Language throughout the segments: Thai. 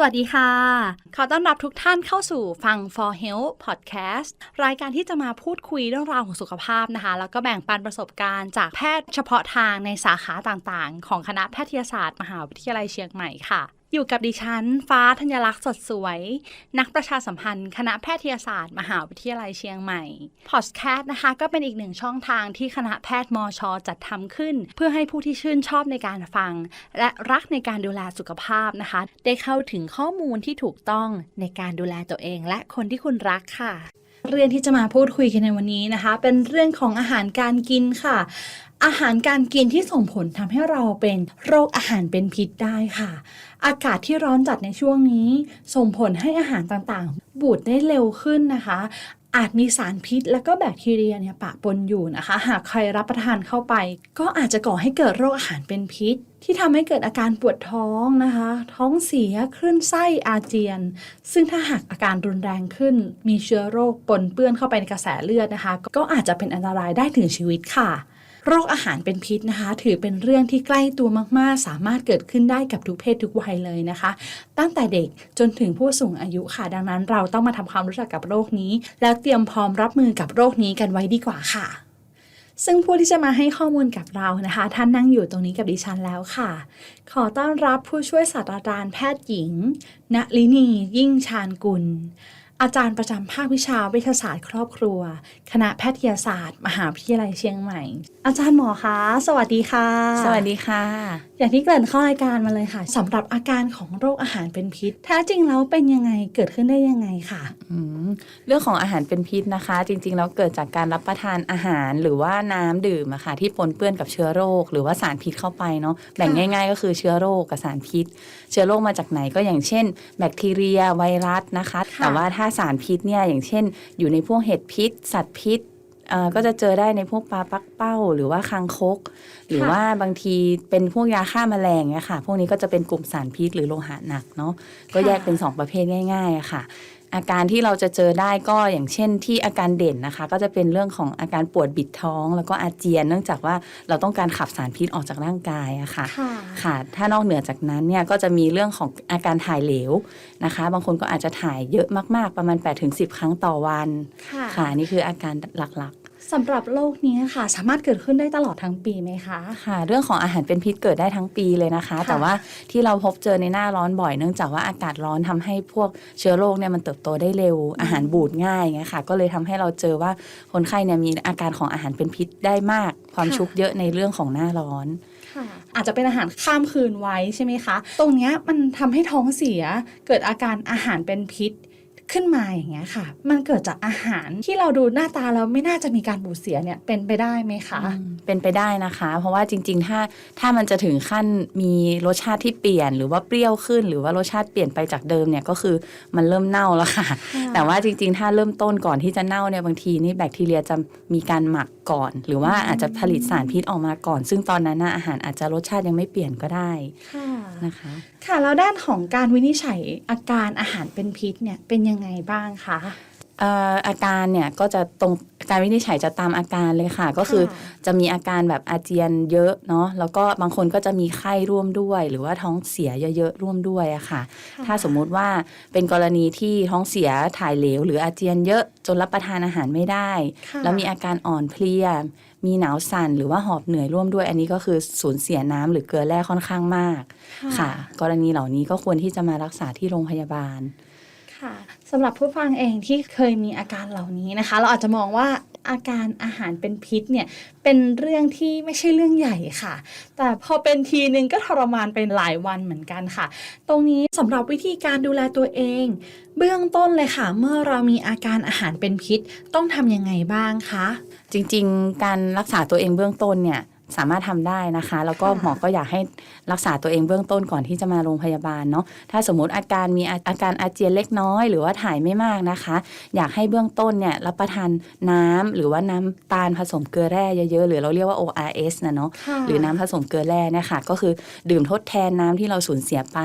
สวัสดีค่ะ ขอต้อนรับทุกท่านเข้าสู่ฟัง For Health Podcast รายการที่จะมาพูดคุยเรื่องราวของสุขภาพนะคะ แล้วก็แบ่งปันประสบการณ์จากแพทย์เฉพาะทางในสาขาต่างๆ ของคณะแพทยศาสตร์ มหาวิทยาลัยเชียงใหม่ค่ะ อยู่กับดิฉัน ฟ้าธัญลักษณ์สดสวย นักประชาสัมพันธ์ คณะแพทยศาสตร์ มหาวิทยาลัยเชียงใหม่ พอดแคสต์นะคะ ก็เป็นอีกหนึ่งช่องทางที่คณะแพทย์มชจัดทำขึ้น เพื่อให้ผู้ที่ชื่นชอบในการฟัง และรักในการดูแลสุขภาพนะคะ ได้เข้าถึงข้อมูลที่ถูกต้องในการดูแลตัวเองและคนที่คุณรักค่ะ เรื่องที่จะมาพูดคุยกันในวันนี้นะคะ เป็นเรื่องของอาหารการกินค่ะ อาหารการกินที่ส่งผลทำให้เราเป็นโรคอาหารเป็นพิษได้ค่ะ อากาศที่ร้อนจัดในช่วงนี้ ส่งผลให้อาหารต่างๆ บูดได้เร็วขึ้นนะคะ อาจมีสารพิษ และก็แบคทีเรียเนี่ยปะปนอยู่นะคะ หากใครรับประทานเข้าไป ก็อาจจะก่อให้เกิดโรคอาหารเป็นพิษ ที่ทำให้เกิดอาการปวดท้องนะคะ ท้องเสียคลื่นไส้อาเจียน ซึ่งถ้าหากอาการรุนแรงขึ้น มีเชื้อโรคปนเปื้อนเข้าไปในกระแสเลือดนะคะ ก็อาจจะเป็นอันตรายได้ถึงชีวิตค่ะ โรคอาหารเป็นพิษนะคะ ถือเป็นเรื่องที่ใกล้ตัวมาก ๆ สามารถเกิดขึ้นได้กับทุกเพศทุกวัยเลยนะคะ ตั้งแต่เด็กจนถึงผู้สูงอายุค่ะ ดังนั้นเราต้องมาทำความรู้จักกับโรคนี้ แล้วเตรียมพร้อมรับมือกับโรคนี้กันไว้ดีกว่าค่ะ ซึ่งผู้ที่จะมาให้ข้อมูลกับเรานะคะ ท่านนั่งอยู่ตรงนี้กับดิฉันแล้วค่ะ ขอต้อนรับผู้ช่วยศาสตราจารย์แพทย์หญิงณลินี ยิ่งชาญกุล อาจารย์ประจำภาควิชาวิทยาศาสตร์ครอบครัว คณะแพทยศาสตร์ มหาวิทยาลัยเชียงใหม่ อาจารย์หมอคะ สวัสดีค่ะ สวัสดีค่ะ อย่างที่เกริ่นเข้ารายการมาเลยค่ะสำหรับอาการของโรคอาหารเป็นพิษแท้จริงแล้วเป็นยังไงเกิดขึ้นได้ยังไงค่ะอืมเรื่องของอาหารเป็นพิษนะคะ จริงๆแล้วเกิดจากการรับประทานอาหารหรือว่าน้ำดื่มอะค่ะที่ปนเปื้อนกับเชื้อโรค หรือว่าสารพิษเข้าไปเนาะแบ่งง่าย ๆ ก็คือเชื้อโรคกับสารพิษเชื้อโรคมาจากไหนก็อย่างเช่น แบคทีเรียไวรัสนะคะค่ะแต่ว่าถ้าสารพิษเนี่ยอย่างเช่น อยู่ในพวกเห็ดพิษ สัตว์พิษเอ่อก็จะเจอได้ในพวกปลาปักเป้า หรือว่าคางคก หรือว่าบางทีเป็นพวกยาฆ่าแมลงเนี่ยค่ะ พวกนี้ก็จะเป็นกลุ่มสารพิษหรือโลหะหนักเนาะก็แยกเป็นสองประเภทง่ายๆอะค่ะ อาการที่เราจะเจอได้ก็อย่างเช่นที่อาการเด่นนะคะ ก็จะเป็นเรื่องของอาการปวดบิดท้อง แล้วก็อาเจียน เนื่องจากว่าเราต้องการขับสารพิษออกจากร่างกายอะค่ะค่ะค่ะถ้านอกเหนือจากนั้นเนี่ยก็จะมีเรื่องของอาการถ่ายเหลวนะคะ บางคนก็อาจจะถ่ายเยอะมากๆ ประมาณ8-10 ครั้งต่อวันค่ะค่ะนี่คืออาการหลักๆ สำหรับโรคนี้ค่ะ สามารถเกิดขึ้นได้ตลอดทั้งปีไหมคะ ค่ะ เรื่องของอาหารเป็นพิษเกิดได้ทั้งปีเลยนะคะค่ะแต่ว่าที่เราพบเจอในหน้าร้อนบ่อยเนื่องจากว่าอากาศร้อนทำให้พวกเชื้อโรคเนี่ยมันเติบโตได้เร็ว อาหารบูดง่ายไงค่ะ ก็เลยทำให้เราเจอว่าคนไข้เนี่ยมีอาการของอาหารเป็นพิษได้มาก ความชุกเยอะในเรื่องของหน้าร้อนค่ะอาจจะเป็นอาหารข้ามคืนไว้ใช่ไหมคะ ตรงเนี้ยมันทำให้ท้องเสียเกิดอาการอาหารเป็นพิษ ขึ้นมาอย่างเงี้ยค่ะ มันเกิดจากอาหารที่เราดูหน้าตาแล้วไม่น่าจะมีการบูดเสียเนี่ยเป็นไปได้ไหมคะ เป็นไปได้นะคะ เพราะว่าจริง ๆ ถ้าถ้ามันจะถึงขั้นมีรสชาติที่เปลี่ยน หรือว่าเปรี้ยวขึ้น หรือว่ารสชาติเปลี่ยนไปจากเดิมเนี่ยก็คือมันเริ่มเน่าแล้วค่ะ แต่ว่าจริง ๆ ถ้าเริ่มต้นก่อนที่จะเน่าเนี่ยบางทีนี่แบคทีเรียจะมีการหมักก่อน หรือว่าอาจจะผลิตสารพิษออกมาก่อน ซึ่งตอนนั้นน่ะอาหารอาจจะรสชาติยังไม่เปลี่ยนก็ได้ค่ะนะคะ ค่ะแล้วด้านของการวินิจฉัยอาการอาหารเป็นพิษเนี่ยเป็นยังไงบ้างคะเอ่ออาการเนี่ยก็จะตรงการวินิจฉัยจะตามอาการเลยค่ะ ก็คือค่ะจะมีอาการแบบอาเจียนเยอะเนาะแล้วก็บางคนก็จะมีไข้ร่วมด้วย หรือว่าท้องเสียเยอะๆร่วมด้วยอะค่ะ ถ้าสมมุติว่าเป็นกรณีที่ท้องเสียถ่ายเหลว หรืออาเจียนเยอะจนรับประทานอาหารไม่ได้ค่ะแล้วมีอาการอ่อนเพลียมีหนาวสั่นหรือว่าหอบเหนื่อยร่วมด้วย อันนี้ก็คือสูญเสียน้ำหรือเกลือแร่ค่อนข้างมากค่ะ กรณีเหล่านี้ก็ควรที่จะมารักษาที่โรงพยาบาลค่ะ สำหรับผู้ฟังเองที่เคยมีอาการเหล่านี้นะคะ เราอาจจะมองว่าอาการอาหารเป็นพิษเนี่ยเป็นเรื่องที่ไม่ใช่เรื่องใหญ่ค่ะ แต่พอเป็นทีนึงก็ทรมานเป็นหลายวันเหมือนกันค่ะ ตรงนี้สำหรับวิธีการดูแลตัวเอง เบื้องต้นเลยค่ะ เมื่อเรามีอาการอาหารเป็นพิษต้องทำยังไงบ้างคะจริง ๆ การรักษาตัวเองเบื้องต้นเนี่ย สามารถทำได้นะคะ แล้วก็ค่ะหมอก็อยากให้รักษาตัวเองเบื้องต้นก่อนที่จะมาโรงพยาบาลเนาะถ้าสมมติอาการมีอาอาการอาเจียนเล็กน้อย หรือว่าถ่ายไม่มากนะคะ อยากให้เบื้องต้นเนี่ยรับประทานน้ำหรือว่าน้ำตาลผสมเกลือแร่เยอะๆหรือเราเรียกว่า ORS นะเนาะค่ะหรือน้ำผสมเกลือแร่เนี่ยค่ะก็คือดื่มทดแทนน้ำที่เราสูญเสียไป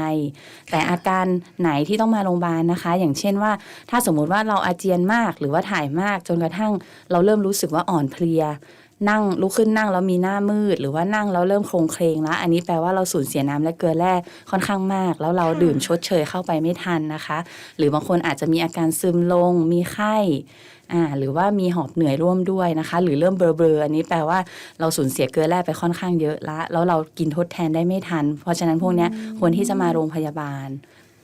แต่อาการไหนที่ต้องมาโรงพยาบาลนะคะ อย่างเช่นว่า ถ้าสมมุติว่าเราอาเจียนมากหรือว่าถ่ายมากจนกระทั่งเราเริ่มรู้สึกว่าอ่อนเพลีย นั่งลุกขึ้นนั่งแล้วมีหน้ามืด หรือว่านั่งแล้วเริ่มโครงเคลงแล้วอันนี้แปลว่าเราสูญเสียน้ำและเกลือแร่ค่อนข้างมาก แล้วเราค่ะดื่มชดเชยเข้าไปไม่ทันนะคะ หรือบางคนอาจจะมีอาการซึมลง มีไข้อ่าหรือว่ามีหอบเหนื่อยร่วมด้วยนะคะ หรือเริ่มเบลอๆอันนี้แปลว่าเราสูญเสียเกลือแร่ไปค่อนข้างเยอะละ แล้วเรากินทดแทนได้ไม่ทัน เพราะฉะนั้นพวกเนี้ยควรที่จะมาโรงพยาบาล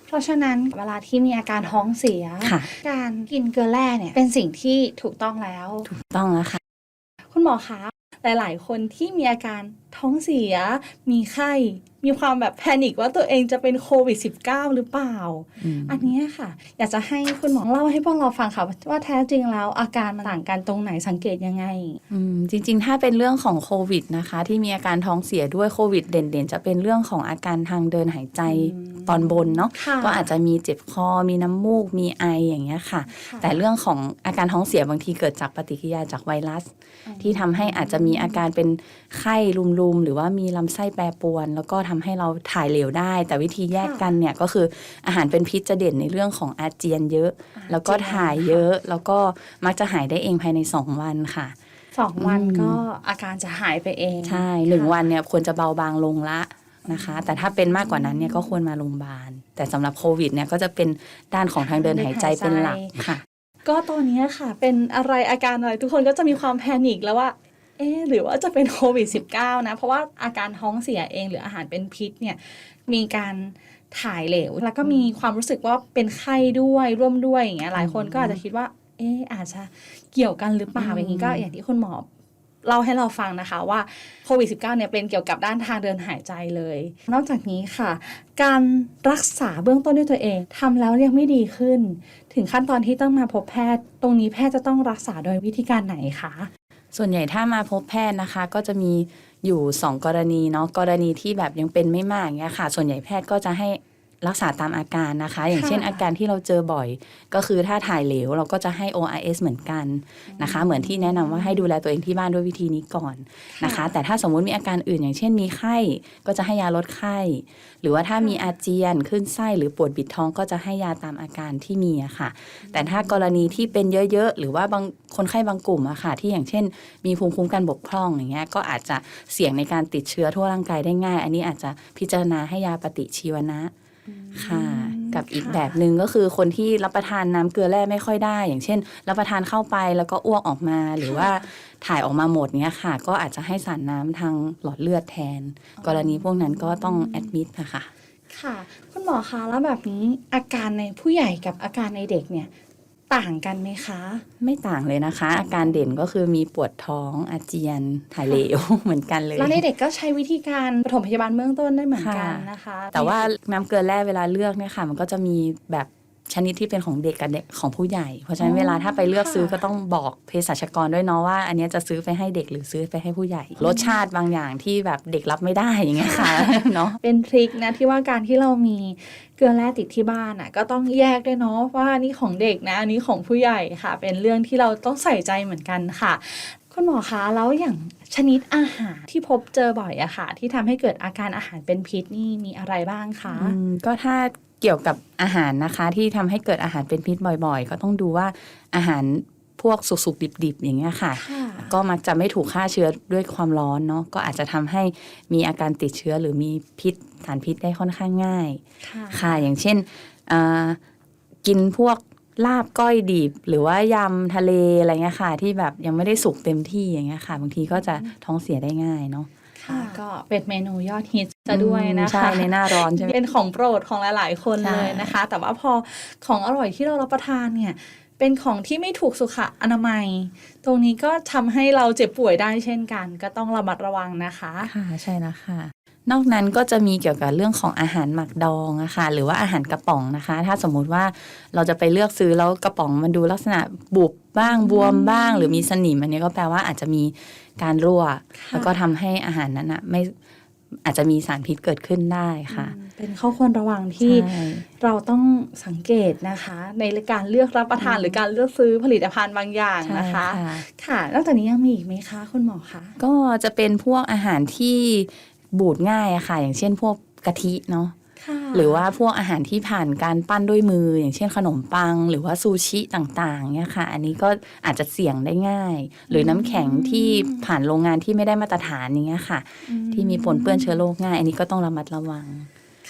เพราะฉะนั้นเวลาที่มีอาการท้องเสียค่ะการกินเกลือแร่เนี่ยเป็นสิ่งที่ถูกต้องแล้วต้องแล้วค่ะ คุณหมอคะหลาย ๆ คนที่มีอาการท้องเสีย มีไข้ มีความแบบแพนิคว่าตัวเองจะเป็นโควิด -19 หรือเปล่าอืมอันเนี้ยค่ะ อยากจะให้คุณหมอเล่าให้พวกเราฟังค่ะ ว่าแท้จริงแล้วอาการมันต่างกันตรงไหนสังเกตยังไงอืมจริง ๆ ถ้าเป็นเรื่องของโควิดนะคะ ที่มีอาการท้องเสียด้วยโควิด เด่นๆ จะเป็นเรื่องของอาการทางเดินหายใจอืมตอนบนเนาะค่ะก็อาจจะมีเจ็บคอ มีน้ำมูก มีไออย่างเงี้ยค่ะค่ะ แต่เรื่องของอาการท้องเสียบางทีเกิดจากปฏิกิริยาจากไวรัส ที่ทำให้อาจจะมีอาการเป็นไข้ลุมๆหรือว่ามีลำไส้แปรปรวน แล้วก็ทำให้เราถ่ายเหลวได้ แต่วิธีแยกกันเนี่ยก็คืออาหารเป็นพิษจะเด่นในเรื่องของอาเจียนเยอะ แล้วก็ถ่ายเยอะ แล้วก็มักจะหายได้เองภายในสองวันค่ะสองวันอืมก็อาการจะหายไปเอง ใช่หนึ่งวันเนี่ยควรจะเบาบางลงละนะคะ แต่ถ้าเป็นมากกว่านั้นเนี่ยก็ควรมาโรงพยาบาล แต่สำหรับโควิดเนี่ยก็จะเป็นด้านของทางเดินหายใจเป็นหลักค่ะ ก็ตอนเนี้ยค่ะ เป็นอะไรอาการอะไรทุกคนก็จะมีความแพนิคแล้วว่า เอ๊ะหรือว่าจะเป็นโควิด -19 นะ เพราะว่าอาการท้องเสียเองหรืออาหารเป็นพิษเนี่ยมีการถ่ายเหลว แล้วก็มีความรู้สึกว่าเป็นไข้ด้วยร่วมด้วยอย่างเงี้ยหลายคนก็อาจจะคิดว่า เอ๊ะอาจจะเกี่ยวกันหรือเปล่าอืมอย่างนี้ก็อย่างที่คุณหมอเล่าให้เราฟังนะคะว่าโควิด -19 เนี่ยเป็นเกี่ยวกับด้านทางเดินหายใจเลย นอกจากนี้ค่ะ การรักษาเบื้องต้นด้วยตัวเองทำแล้วยังไม่ดีขึ้น ถึงขั้นตอนที่ต้องมาพบแพทย์ ตรงนี้แพทย์จะต้องรักษาโดยวิธีการไหนคะ ส่วนใหญ่ถ้ามาพบแพทย์นะคะ ก็จะมีอยู่ 2 กรณีเนาะกรณีที่แบบยังเป็นไม่มากเงี้ยค่ะ ส่วนใหญ่แพทย์ก็จะให้ รักษาตามอาการนะคะ อย่างเช่นค่ะอาการที่เราเจอบ่อย ก็คือถ้าถ่ายเหลวเราก็จะให้ ORS เหมือนกันนะคะ เหมือนที่แนะนำว่าให้ดูแลตัวเองที่บ้านด้วยวิธีนี้ก่อนนะคะ แต่ถ้าสมมุติมีอาการอื่น อย่างเช่นมีไข้ก็จะให้ยาลดไข้ หรือว่าถ้ามีอาเจียนขึ้นไส้หรือปวดบิดท้องก็จะให้ยาตามอาการที่มีอะค่ะ แต่ถ้ากรณีที่เป็นเยอะๆหรือว่าบางคนไข้บางกลุ่มอะค่ะ ที่อย่างเช่น มีภูมิคุ้มกันบกพร่องอย่างเงี้ยก็อาจจะเสี่ยงในการติดเชื้อทั่วร่างกายได้ง่าย อันนี้อาจจะพิจารณาให้ยาปฏิชีวนะ ค่ะ กับอีกค่ะแบบหนึ่งก็คือคนที่รับประทานน้ำเกลือแร่ไม่ค่อยได้ อย่างเช่น รับประทานเข้าไปแล้วก็อ้วกออกมาหรือว่าถ่ายออกมาหมดเนี้ยค่ะ ก็อาจจะให้สารน้ำทางหลอดเลือดแทน กรณีพวกนั้นก็ต้องแอดมิดนะคะค่ะ คุณหมอคะแล้วแบบนี้อาการในผู้ใหญ่กับอาการในเด็กเนี่ย ต่างกันไหมคะ ไม่ต่างเลยนะคะ อาการเด่นก็คือมีปวดท้องอาเจียนถ่ายเหลวเหมือนกันเลยแล้วในเด็กก็ใช้วิธีการปฐมพยาบาลเบื้องต้นได้เหมือนกันค่ะนะคะ แต่ว่าน้ำเกลือแร่เวลาเลือกเนี่ยค่ะ มันก็จะมีแบบ ชนิดที่เป็นของเด็กกับเด็กของผู้ใหญ่ เพราะฉะนั้นเวลาถ้าไปเลือกซื้อก็ต้องบอกเภสัชกรด้วยเนาะว่า อันเนี้ยจะซื้อไปให้เด็กหรือซื้อไปให้ผู้ใหญ่ รสชาติบางอย่างที่แบบเด็กรับไม่ได้อย่างเงี้ยค่ะเนาะเป็นทริคนะที่ว่าการที่เรามีเกลือแร่ติดที่บ้านอะก็ต้องแยกด้วยเนาะว่าอันนี้ของเด็กนะอันนี้ของผู้ใหญ่ค่ะ เป็นเรื่องที่เราต้องใส่ใจเหมือนกันค่ะคุณหมอคะแล้วอย่างชนิดอาหารที่พบเจอบ่อยอะค่ะ ที่ทำให้เกิดอาการอาหารเป็นพิษนี่มีอะไรบ้างคะอืมก็ถ้า เกี่ยวกับอาหารนะคะที่ทำให้เกิดอาหารเป็นพิษบ่อยๆ ก็ต้องดูว่าอาหารพวกสุกๆดิบๆ อย่างเงี้ยค่ะค่ะก็มักจะไม่ถูกฆ่าเชื้อด้วยความร้อนเนาะก็อาจจะทำให้มีอาการติดเชื้อหรือมีพิษสารพิษได้ค่อนข้างง่าย ค่ะค่ะอย่างเช่นอ่ากินพวกลาบก้อยดิบหรือว่ายำทะเลอะไรเงี้ยค่ะ ที่แบบยังไม่ได้สุกเต็มที่อย่างเงี้ยค่ะ บางทีก็จะท้องเสียได้ง่ายเนาะค่ะก็เป็นเมนูยอดฮิต ซะด้วยนะใช่คะในหน้าร้อนใช่ไหมเป็นของโปรดของหลาย ๆ คนใช่เลยนะคะ แต่ว่าพอของอร่อยที่เรารับประทานเนี่ยเป็นของที่ไม่ถูกสุขอนามัย ตรงนี้ก็ทำให้เราเจ็บป่วยได้เช่นกัน ก็ต้องระมัดระวังนะคะค่ะใช่แล้วค่ะนอกนั้นก็จะมีเกี่ยวกับเรื่องของอาหารหมักดองอะค่ะหรือว่าอาหารกระป๋องนะคะ ถ้าสมมุติว่าเราจะไปเลือกซื้อแล้วกระป๋องมันดูลักษณะบุบบ้างบวมบ้าง หรือมีสนิมอันนี้ก็แปลว่าอาจจะมีการรั่ว แล้วก็ทำให้อาหารนั้นอะไม่ อาจจะมีสารพิษเกิดขึ้นได้ค่ะ เป็นข้อควรระวังที่ใช่เราต้องสังเกตนะคะ ในการเลือกรับประทานหรือการเลือกซื้อผลิตภัณฑ์บางอย่างใช่นะคะค่ะค่ะนอกจากนี้ยังมีอีกไหมคะคุณหมอคะก็จะเป็นพวกอาหารที่บูดง่ายอะค่ะ อย่างเช่นพวกกะทิเนาะค่ะ หรือว่าพวกอาหารที่ผ่านการปั้นด้วยมือ อย่างเช่นขนมปัง หรือว่าซูชิต่างๆเนี่ยค่ะ อันนี้ก็อาจจะเสี่ยงได้ง่าย หรือน้ำแข็งที่ผ่านโรงงานที่ไม่ได้มาตรฐานอย่างเงี้ยค่ะ ที่มีปนเปื้อนเชื้อโรคง่าย อันนี้ก็ต้องระมัดระวัง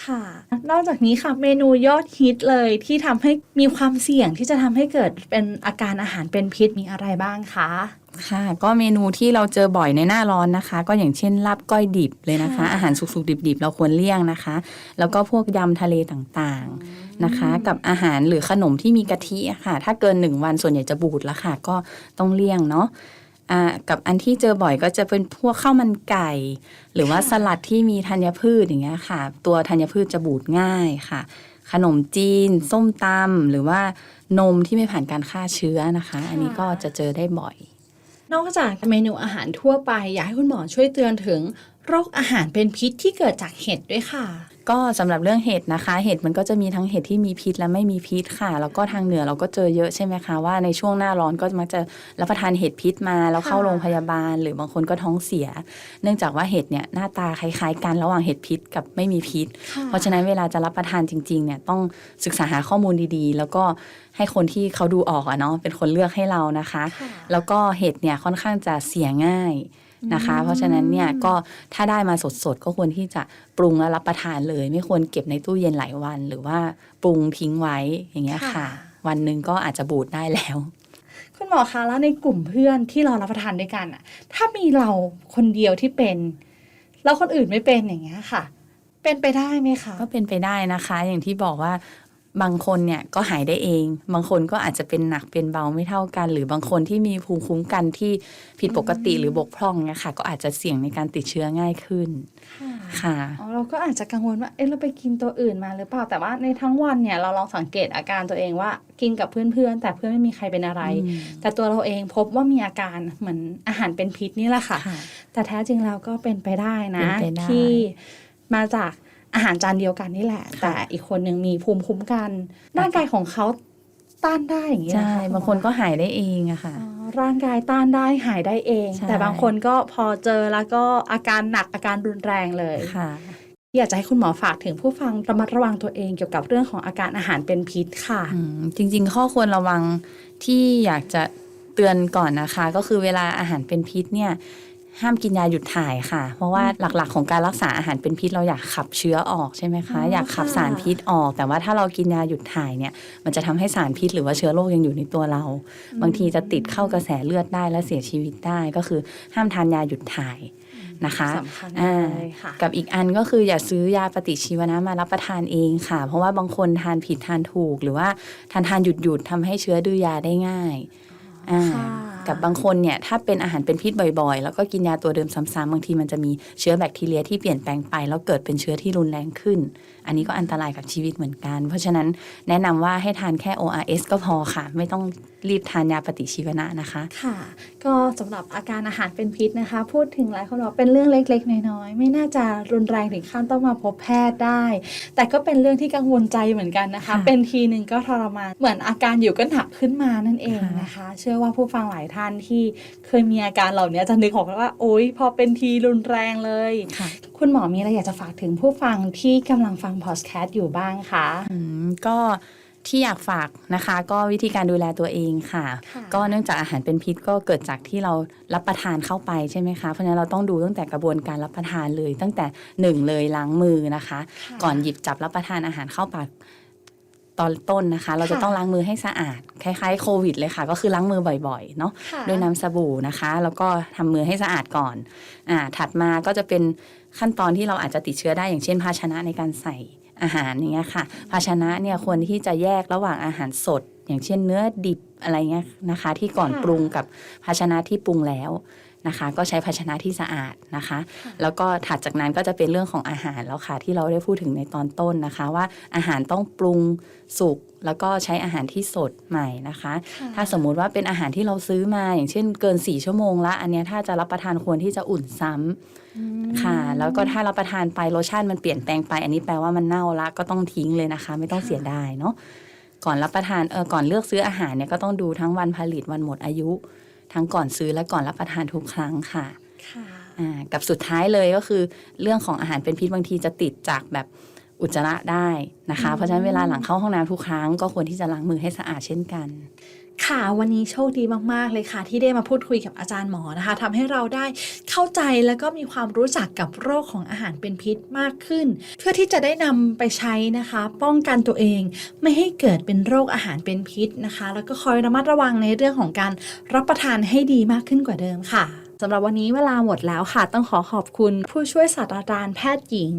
ค่ะนอกจากนี้ค่ะเมนูยอดฮิตเลยที่ทำให้มีความเสี่ยงที่จะทำให้เกิดเป็นอาการอาหารเป็นพิษมีอะไรบ้างคะ ค่ะ ก็เมนูที่เราเจอบ่อยในหน้าร้อนนะคะ ก็อย่างเช่นลาบก้อยดิบเลยนะคะ ค่ะ อาหารสุกๆดิบๆ เราควรเลี่ยงนะคะ แล้วก็พวกยำทะเลต่างๆนะคะ กับอาหารหรือขนมที่มีกะทิอะค่ะ ถ้าเกินหนึ่งวันส่วนใหญ่จะบูดแล้วค่ะ ก็ต้องเลี่ยงเนาะอ่ากับอันที่เจอบ่อยก็จะเป็นพวกข้าวมันไก่ หรือว่าสลัดที่มีธัญพืชอย่างเงี้ยค่ะ ตัวธัญพืชจะบูดง่ายค่ะ ขนมจีน ส้มตำหรือว่านมที่ไม่ผ่านการฆ่าเชื้อนะคะ อันนี้ก็จะเจอได้บ่อย นอกจากเมนูอาหารทั่วไป อยากให้คุณหมอช่วยเตือนถึงโรคอาหารเป็นพิษที่เกิดจากเห็ดด้วยค่ะ ก็สำหรับเรื่องเห็ดนะคะ เห็ดมันก็จะมีทั้งเห็ดที่มีพิษและไม่มีพิษค่ะ แล้วก็ทางเหนือเราก็เจอเยอะใช่ไหมคะว่าในช่วงหน้าร้อนก็มักจะรับประทานเห็ดพิษมาแล้วเข้าค่ะโรงพยาบาล หรือบางคนก็ท้องเสีย เนื่องจากว่าเห็ดเนี่ยหน้าตาคล้ายๆกันระหว่างเห็ดพิษกับไม่มีพิษ เพราะฉะนั้นเวลาจะรับประทานจริงๆเนี่ยต้องศึกษาหาข้อมูลดีๆ แล้วก็ให้คนที่เขาดูออกอะเนาะเป็นคนเลือกให้เรานะคะค่ะแล้วก็เห็ดเนี่ยค่อนข้างจะเสียง่าย นะคะ เพราะฉะนั้นเนี่ยก็ถ้าได้มาสดๆ ก็ควรที่จะปรุงแล้วรับประทานเลย ไม่ควรเก็บในตู้เย็นหลายวัน หรือว่าปรุงทิ้งไว้อย่างเงี้ยค่ะค่ะ วันหนึ่งก็อาจจะบูดได้แล้ว คุณหมอคะแล้วในกลุ่มเพื่อนที่เรารับประทานด้วยกันอะถ้ามีเราคนเดียวที่เป็น แล้วคนอื่นไม่เป็นอย่างเงี้ยค่ะ เป็นไปได้ไหมคะก็เป็นไปได้นะคะ อย่างที่บอกว่า บางคนเนี่ยก็หายได้เอง บางคนก็อาจจะเป็นหนักเป็นเบาไม่เท่ากัน หรือบางคนที่มีภูมิคุ้มกันที่ผิดปกติหรือบกพร่องเนี่ยค่ะ ก็อาจจะเสี่ยงในการติดเชื้อง่ายขึ้นค่ะค่ะอ๋อเราก็อาจจะกังวลว่าเอ๊ะเราไปกินตัวอื่นมาหรือเปล่าแต่ว่าในทั้งวันเนี่ยเราลองสังเกตอาการตัวเองว่ากินกับเพื่อนๆ แต่เพื่อนไม่มีใครเป็นอะไรอืมแต่ตัวเราเองพบว่ามีอาการเหมือนอาหารเป็นพิษนี่แหละค่ะค่ะแต่แท้จริงแล้วก็เป็นไปได้นะเป็นไปได้ที่มาจาก อาหารจานเดียวกันนี่แหละ แต่อีกคนหนึ่งมีภูมิคุ้มกันร่างกายของเขาต้านได้อย่างนี้ใช่นะคะบางคนก็หายได้เองอะค่ะอ๋อร่างกายต้านได้หายได้เองใช่แต่บางคนก็พอเจอแล้วก็อาการหนักอาการรุนแรงเลยค่ะอยากจะให้คุณหมอฝากถึงผู้ฟังระมัดระวังตัวเองเกี่ยวกับเรื่องของอาการอาหารเป็นพิษค่ะอืมจริง ๆ ข้อควรระวังที่อยากจะเตือนก่อนนะคะ ก็คือเวลาอาหารเป็นพิษเนี่ย ห้ามกินยาหยุดถ่ายค่ะ เพราะว่าหลักๆ ของการรักษาอาหารเป็นพิษเราอยากขับเชื้อออกใช่ไหมคะอ๋อออยากขับค่ะสารพิษออก แต่ว่าถ้าเรากินยาหยุดถ่ายเนี่ย มันจะทำให้สารพิษหรือว่าเชื้อโรคยังอยู่ในตัวเรา บางทีจะติดเข้ากระแสเลือดได้และเสียชีวิตได้ก็คือห้ามทานยาหยุดถ่ายนะคะสำคัญอ่าเลยค่ะกับอีกอันก็คืออย่าซื้อยาปฏิชีวนะมารับประทานเองค่ะ เพราะว่าบางคนทานผิดทานถูก หรือว่าทานทานหยุดหยุดๆทำให้เชื้อดื้อยาได้ง่ายอ่าค่ะ กับบางคนเนี่ยถ้าเป็นอาหารเป็นพิษบ่อยๆ แล้วก็กินยาตัวเดิมซ้ำๆบางทีมันจะมีเชื้อแบคทีเรียที่เปลี่ยนแปลงไป แล้วเกิดเป็นเชื้อที่รุนแรงขึ้น อันนี้ก็อันตรายกับชีวิตเหมือนกัน เพราะฉะนั้นแนะนำว่าให้ทานแค่ ORS ก็พอค่ะ ไม่ต้องรีบทานยาปฏิชีวนะนะคะค่ะ ก็สำหรับอาการอาหารเป็นพิษนะคะ พูดถึงหลายคนบอกเป็นเรื่องเล็กๆ น้อยๆไม่น่าจะรุนแรงถึงขั้นต้องมาพบแพทย์ได้ แต่ก็เป็นเรื่องที่กังวลใจเหมือนกันนะคะค่ะเป็นทีหนึ่งก็ทรมานเหมือนอาการอยู่ก็หนักขึ้นมานั่นเองค่ะนะคะ เชื่อว่าผู้ฟังหลายท่านที่เคยมีอาการเหล่านี้จะนึกออกแล้วว่า โอ๊ยพอเป็นทีรุนแรงเลยค่ะคุณหมอมีอะไรอยากจะฝากถึงผู้ฟังที่กำลังฟังพอดแคสต์อยู่บ้างคะอืมก็ที่อยากฝากนะคะ ก็วิธีการดูแลตัวเองค่ะค่ะ ก็เนื่องจากอาหารเป็นพิษก็เกิดจากที่เรารับประทานเข้าไปใช่ไหมคะเพราะฉะนั้นเราต้องดูตั้งแต่กระบวนการรับประทานเลย ตั้งแต่หนึ่งเลยล้างมือนะคะค่ะก่อนหยิบจับรับประทานอาหารเข้าปาก ตอนต้นนะคะ เราจะค่ะต้องล้างมือให้สะอาดคล้ายๆโควิดเลยค่ะ ก็คือล้างมือบ่อยๆเนาะค่ะด้วยน้ำสบู่นะคะ แล้วก็ทำมือให้สะอาดก่อนอ่าถัดมาก็จะเป็นขั้นตอนที่เราอาจจะติดเชื้อได้อย่างเช่น ภาชนะในการใส่อาหารอย่างเงี้ยค่ะ ภาชนะเนี่ยควรที่จะแยกระหว่างอาหารสด อย่างเช่นเนื้อดิบอะไรเงี้ยนะคะ ที่ก่อนค่ะปรุงกับภาชนะที่ปรุงแล้ว นะคะ ก็ใช้ภาชนะที่สะอาดนะคะ แล้วก็ถัดจากนั้นก็จะเป็นเรื่องของอาหารแล้วค่ะ ที่เราได้พูดถึงในตอนต้นนะคะ ว่าอาหารต้องปรุงสุกแล้วก็ใช้อาหารที่สดใหม่นะคะ ถ้าสมมุติว่าเป็นอาหารที่เราซื้อมาอย่างเช่นเกิน4ชั่วโมงละอันเนี้ยถ้าจะรับประทานควรที่จะอุ่นซ้ำค่ะ แล้วก็ถ้ารับประทานไปรสชาติมันเปลี่ยนแปลงไป อันนี้แปลว่ามันเน่าละก็ต้องทิ้งเลยนะคะ ไม่ต้องเสียดายเนาะก่อนรับประทานเออก่อนเลือกซื้ออาหารเนี่ยก็ต้องดูทั้งวันผลิตวันหมดอายุ ทั้งก่อนซื้อและก่อนรับประทานทุกครั้งค่ะค่ะอ่ากับสุดท้ายเลยก็คือ เรื่องของอาหารเป็นพิษบางทีจะติดจากแบบอุจจาระได้นะคะ เพราะฉะนั้นเวลาหลังเข้าห้องน้ำทุกครั้งก็ควรที่จะล้างมือให้สะอาดเช่นกัน ค่ะวันนี้โชคดีมากๆเลยค่ะ ที่ได้มาพูดคุยกับอาจารย์หมอนะคะทำให้เราได้เข้าใจแล้วก็มีความรู้จักกับโรคของอาหารเป็นพิษมากขึ้น เพื่อที่จะได้นำไปใช้นะคะ ป้องกันตัวเอง ไม่ให้เกิดเป็นโรคอาหารเป็นพิษนะคะ แล้วก็คอยระมัดระวังในเรื่องของการรับประทานให้ดีมากขึ้นกว่าเดิมค่ะ สำหรับวันนี้เวลาหมดแล้วค่ะ ต้องขอขอบคุณผู้ช่วยศาสตราจารย์แพทย์หญิง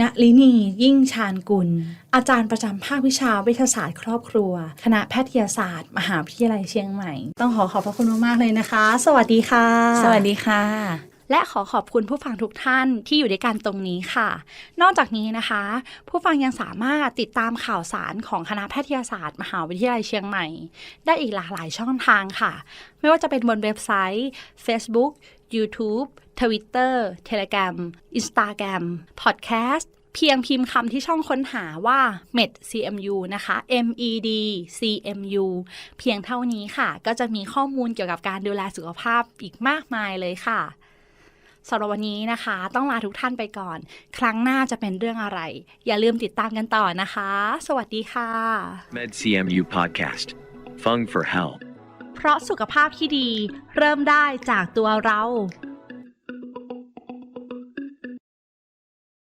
ณลินี ยิ่งชาญกุล อาจารย์ประจำภาควิชาวิทยาศาสตร์ ครอบครัว คณะแพทยศาสตร์ มหาวิทยาลัยเชียงใหม่ ต้องขอขอบพระคุณมากๆเลยนะคะ สวัสดีค่ะ สวัสดีค่ะ และขอขอบคุณผู้ฟังทุกท่านที่อยู่ด้วยกันตรงนี้ค่ะ นอกจากนี้นะคะ ผู้ฟังยังสามารถติดตามข่าวสารของคณะแพทยศาสตร์ มหาวิทยาลัยเชียงใหม่ ได้อีกหลากหลายช่องทางค่ะ ไม่ว่าจะเป็นบนเว็บไซต์ Facebook YouTube Twitter Telegram Instagram Podcast เพียงพิมพ์คำที่ช่องค้นหาว่า med cmu นะคะ med cmu เพียงเท่านี้ค่ะ ก็จะมีข้อมูลเกี่ยวกับการดูแลสุขภาพอีกมากมายเลยค่ะ สำหรับวันนี้นะคะ ต้องลาทุกท่านไปก่อน ครั้งหน้าจะเป็นเรื่องอะไร อย่าลืมติดตามกันต่อนะคะ สวัสดีค่ะ MedCMU Podcast. Fung for Health. เพราะสุขภาพที่ดี เริ่มได้จากตัวเรา